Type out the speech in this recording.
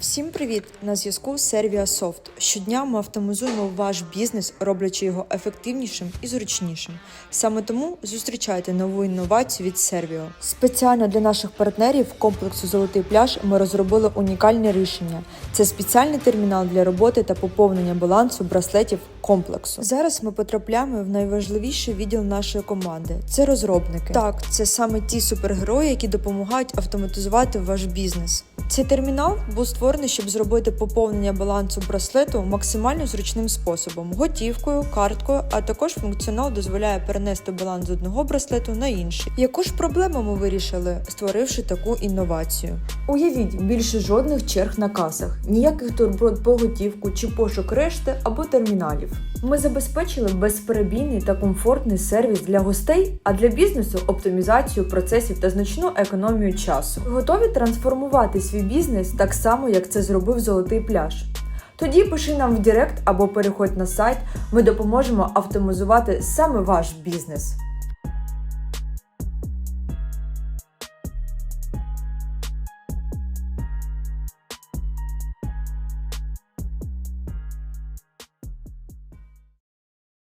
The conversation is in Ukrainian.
Всім привіт! На зв'язку Servia Soft. Щодня ми автоматизуємо ваш бізнес, роблячи його ефективнішим і зручнішим. Саме тому зустрічайте нову інновацію від Servio. Спеціально для наших партнерів комплексу Золотий пляж ми розробили унікальне рішення. Це спеціальний термінал для роботи та поповнення балансу браслетів комплексу. Зараз ми потрапляємо в найважливіший відділ нашої команди. Це розробники. Так, це саме ті супергерої, які допомагають автоматизувати ваш бізнес. Цей термінал був створений, щоб зробити поповнення балансу браслету максимально зручним способом готівкою, карткою, а також функціонал дозволяє перенести баланс з одного браслету на інший. Яку ж проблему ми вирішили, створивши таку інновацію? Уявіть, більше жодних черг на касах, ніяких турбот по готівку чи пошук решти або терміналів. Ми забезпечили безперебійний та комфортний сервіс для гостей, а для бізнесу оптимізацію процесів та значну економію часу. Готові трансформувати свій бізнес так само, як це зробив золотий пляж. Тоді пиши нам в Директ або переходь на сайт. Ми допоможемо автоматизувати саме ваш бізнес.